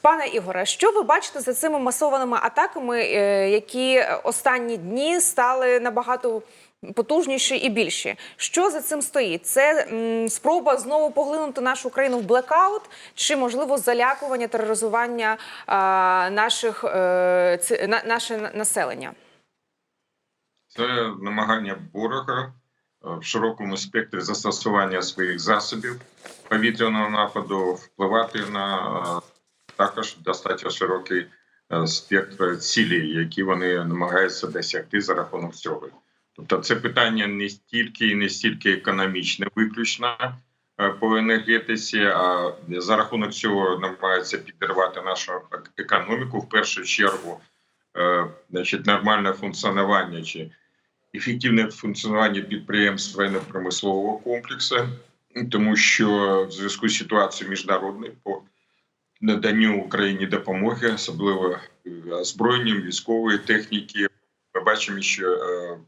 Пане Ігоре, що ви бачите за цими масованими атаками, е, які останні дні стали набагато потужніші і більші? Що за цим стоїть? Це спроба знову поглинути нашу країну в блекаут, чи можливо залякування, тероризування а, наших е, наше населення? Це намагання ворога е, в широкому спектрі застосування своїх засобів повітряного нападу впливати на е, також достатньо широкий е, спектр цілей, які вони намагаються досягти за рахунок цього. Тобто, це питання не стільки і не стільки економічне, виключно е, по енергетиці, а за рахунок цього намагаються підірвати нашу економіку в першу чергу. е, Значить, нормальне функціонування чи ефективне функціонування підприємств воєнно-промислового комплексу, тому що в зв'язку з ситуацією міжнародною наданню Україні допомоги, особливо е, озброєнням військової техніки, ми бачимо, що е,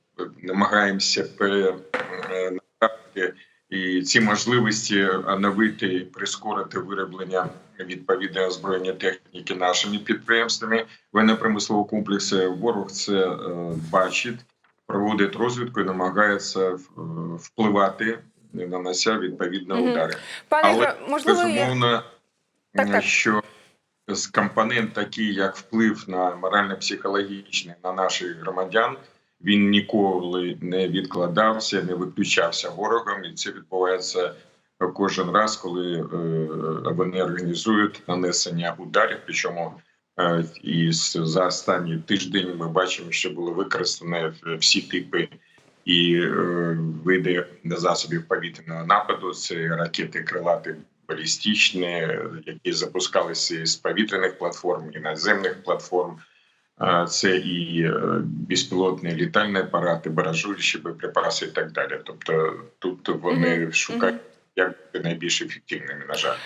намагаємося перенаправити і ці можливості оновити і прискорити вироблення відповідної озброєння техніки нашими підприємствами воєнно-промислового комплексу. Ворог це е, бачить проводить розвідку і намагається впливати, нанося відповідно Мгм. удари. Пане Але можливо, безумовно, Так, е, так. що з компонент, такий як вплив на морально-психологічний на наших громадян, він ніколи не відкладався, не виключався ворогом, і це відбувається кожен раз, коли е, вони організують нанесення ударів. Причому е, і за останній тиждень ми бачимо, що були використані всі типи і е, види засобів повітряного нападу. Це ракети крилаті балістичні, які запускалися з повітряних платформ і наземних платформ. Це і е, безпілотні літальні апарати, баражуючі боєприпаси і так далі. Тобто тут вони шукають як бути найбільш ефективними, на жаль.